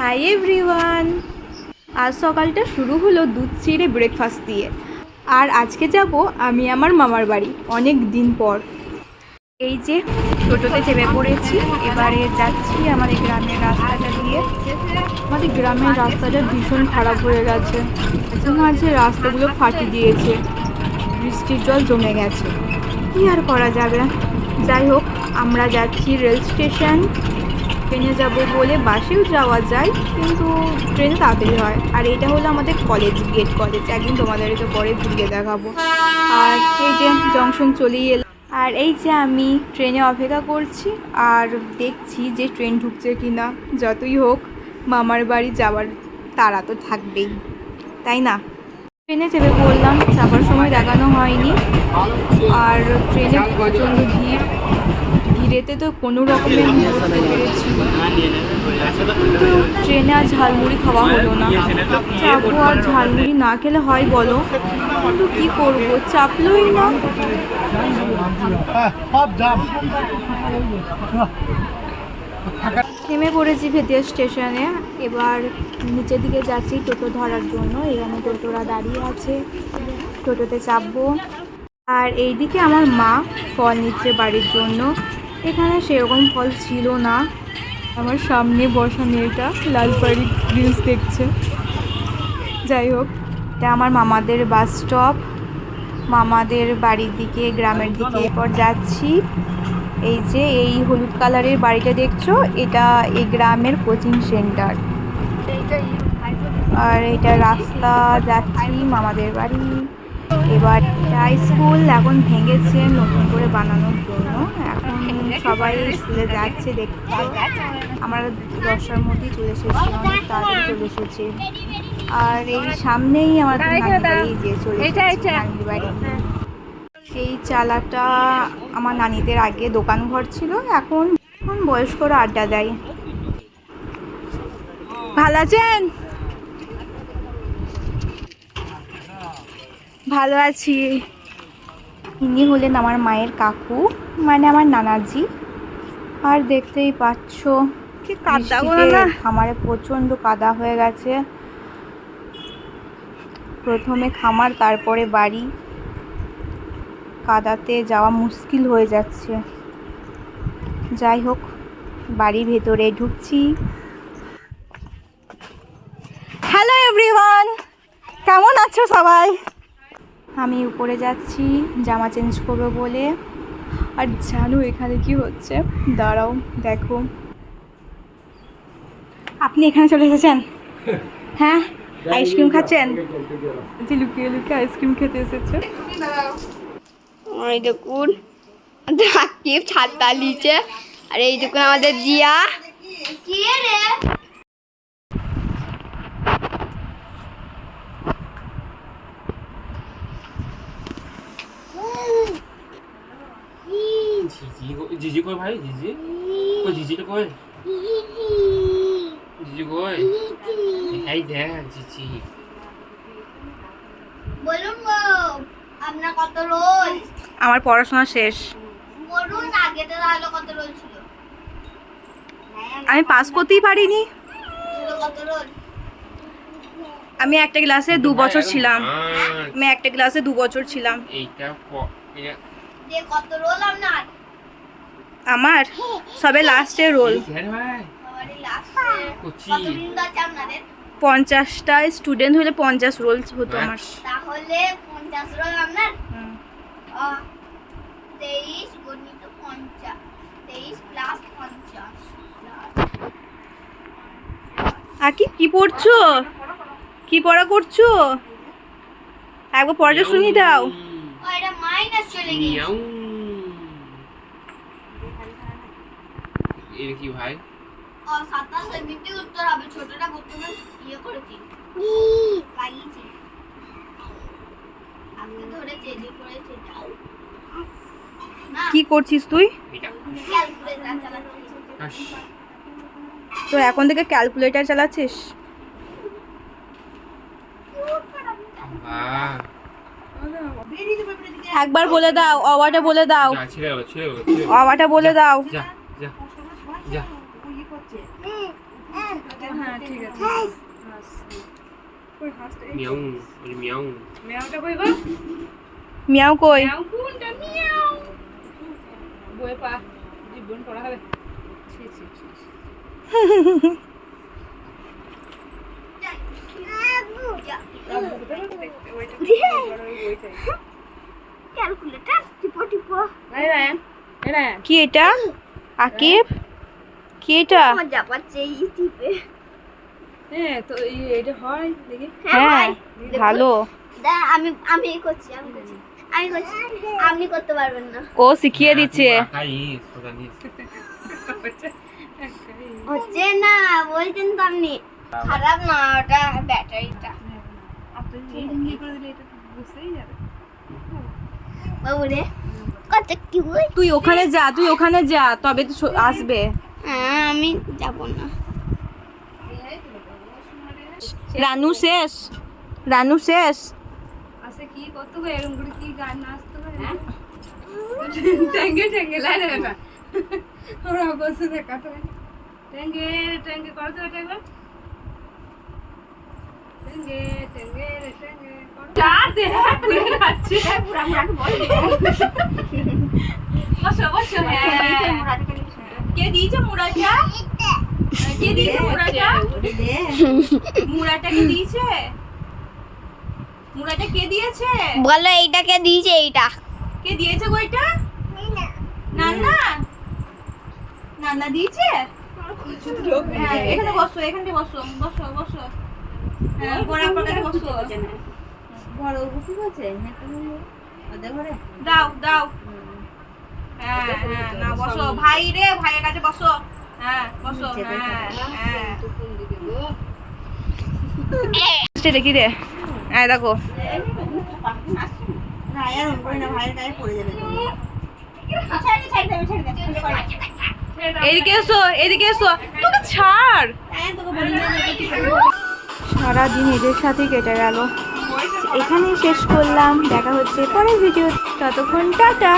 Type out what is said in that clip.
Hi everyone. আজ সকালটা শুরু হলো দুধ চিড়ে ব্রেকফাস্ট দিয়ে। আর আজকে যাব আমি আমার মামার বাড়ি, অনেক দিন পর। এই যে টোটোতে চেপে পড়েছি, এবারে যাচ্ছি আমাদের গ্রামের রাস্তাটা দিয়ে। আমাদের গ্রামের রাস্তাটা ভীষণ খারাপ হয়ে গেছে। মাঝে রাস্তাগুলো ফাটি দিয়েছে। বৃষ্টির জল জমে গেছে। কী আর করা যাবে? যাই হোক, আমরা যাচ্ছি রেল স্টেশন। ট্রেনে যাব বলে বাসেও যাওয়া যায়, কিন্তু ট্রেনে তাড়াতাড়ি হয়। আর এটা হলো আমাদের কলেজ গেট কলেজ একদিন তোমাদেরকে পরে ঘুরিয়ে দেখাবো। আর এই যে জংশন চলেই এলাম আর এই যে আমি ট্রেনে অপেক্ষা করছি, আর দেখছি যে ট্রেন ঢুকছে কি না যতই হোক, মামার বাড়ি যাওয়ার তারা তো থাকবেই, তাই না? ট্রেনে চেপে পড়লাম চাপার সময় দেখানো হয়নি। আর ট্রেনে প্রচণ্ড ভিড়। ভিড়েতে তো কোনো রকমের কিন্তু ট্রেনে আর ঝালমুড়ি খাওয়া হলো না। চাপও আর ঝালমুড়ি না খেলে হয় বলো? কিন্তু কী করব? চাপলোই না। নেমে পড়েছি ভেতিয়া স্টেশনে। এবার নিচের দিকে যাচ্ছি টোটো ধরার জন্য। এখানে টোটোরা দাঁড়িয়ে আছে। টোটোতে চাপবো। আর এইদিকে আমার মা ফল নিচ্ছে বাড়ির জন্য। এখানে সেরকম ফল ছিল না। আমার সামনে বসা মেয়েটা লালপাড়ি রিলস দেখছে। যাই হোক, এটা আমার মামাদের বাস স্টপ মামাদের বাড়ির দিকে, গ্রামের দিকে এরপর যাচ্ছি। এই যে এই হলুদ কালারের বাড়িটা দেখছ? এটা এই গ্রামের কোচিং সেন্টার। আর এটা রাস্তা, যাচ্ছি মামাদের বাড়ি। এবার হাই স্কুল এখন ভেঙেছে নতুন করে বানানোর জন্য। এখন সবাই স্কুলে যাচ্ছে দেখতে। আমরা দশটার মধ্যে চলে এসেছি অনেক তাড়াতাড়ি চলে এসেছি। আর এই সামনেই আমাদের নানির বাড়ি যে চলে এসেছি বাড়ি। এই চালাটা আমার নানিদের আগে দোকান ঘর ছিল এখন এখন বয়স্করা আড্ডা দেয়। ভালো আছেন? ভালো আছি। ইনি হলেন আমার মায়ের কাকু মানে আমার নানাজি। আর দেখতেই পাচ্ছ কি কাদা খামারে প্রচণ্ড কাদা হয়ে গেছে। প্রথমে খামার তারপরে বাড়ি। কাদাতে যাওয়া মুশকিল হয়ে যাচ্ছে। যাই হোক বাড়ির ভেতরে ঢুকছি। হ্যালো এভরিওয়ান কেমন আছো সবাই? আমি উপরে যাচ্ছি জামা চেঞ্জ করব বলে। আর জানো এখানে কি হচ্ছে? দাঁড়াও দেখো। আপনি এখানে চলে এসেছেন? হ্যাঁ? আইসক্রিম খাচ্ছেন? যে লুকিয়ে লুকিয়ে আইসক্রিম খেতে এসেছে। ওই দেখুন রাকিব ছাতা নিচে। আর এই দেখুন আমাদের জিয়া। জিজি কই ভাই? জিজি? কই জিজিটা কই? জিজি কই? এই দেখ জিজি। বলুন গো আপনার কত রোল? আমার পড়াশোনা শেষ। বলুন আগে তো তাহলে কত রোল ছিল? আমি পাস করতেই পারিনি। কত রোল? আমি একটা ক্লাসে দু বছর ছিলাম। আমি একটা ক্লাসে দু বছর ছিলাম। এইটা কত রোল আপনার? আমার? সবে লাস্টে রোল পঞ্চাশটা স্টুডেন্ট হলে পঞ্চাশ রোল হতো আমার। তাহলে পঞ্চাশ রোল আপনার। তেইশ গণিত পঞ্চাশ তেইশ প্লাস পঞ্চাশ আর কি কি পড়ছো? কি পড়া করছ? একবার পড়াটা শুনিয়ে দাও। মাইনাস চলে গিয়েছে এটা কি ভাই? সাতাশ এমনিতে উত্তর হবে ছোটটা প্রথমে ইয়ে করেছি। লাগিয়েছি। আজকে ধরেছে যে করেছে। কি করছিস তুই। তো এখন থেকে ক্যালকুলেটর চালাচ্ছিস? একবার বলে দাও অওয়াটা বলে দাও। অওয়াটা বলে দাও। যা। হ্যাঁ ঠিক আছে। মিয়াও ওই মিয়াও মেয়াওটা কই গো? মিয়াও মেয়াও কোনটা? মিয়াও। বই পা জীবন পড়া হবে। ছি ছি ছি কি এটা? আকিব? কি এটা? মজা পাচ্ছে এই টিপে। হ্যাঁ তো এটা হয় দেখি। হ্যাঁ ভালো। আমি আমি করছি আমি করছি আমি করছি। আপনি করতে পারবেন না। ও শিখিয়ে দিচ্ছে। নিস হচ্ছে না বলছেন তো আপনি। খারাপ না ওটা ব্যাটারিটা। কি করে দিলে এটা বুঝতেই যাবে। বাবু রে কত কি তুই ওখানে যা তুই ওখানে যা তবে তো আসবে। হ্যাঁ আমি যাব না। রানু শেষ? রানু শেষ? আছে কি করতে হবে এরকম করে কি গান নাচতে হবে হ্যাঁ? না ওরা বসে দেখাতে হবে টেঙ্গে টেঙ্গে করতে হবে টেঙ্গে টেঙ্গে টেঙ্গে রে টেঙ্গে যা দে পুরো পুরা মুরাকে বল বসো বসো। হ্যাঁ। কে দিয়েছে মুড়াটা? কে দিয়েছে মুড়াটা? মুড়াটা কে দিয়েছে? মুড়াটা কে দিয়েছে? বলো এইটাকে দিয়েছে এইটা? কে দিয়েছে বইটা নান্না? নান্না দিয়েছে? হ্যাঁ, এখানে বসো এখানে বসো বসো বসো। হ্যাঁ বড় আপনার কাছে বসো। দাও দাও। হ্যাঁ হ্যাঁ না বসো। ভাই রে ভাইয়ের কাছে বসো। হ্যাঁ বসো হ্যাঁ হ্যাঁ। দেখি রে হ্যাঁ দেখো এদিকে এসো এদিকে এসো। তোকে ছাড়। সারাদিন এদের সাথেই কেটে গেল। এখানেই শেষ করলাম। দেখা হচ্ছে পরের ভিডিও ততক্ষণ টাটা।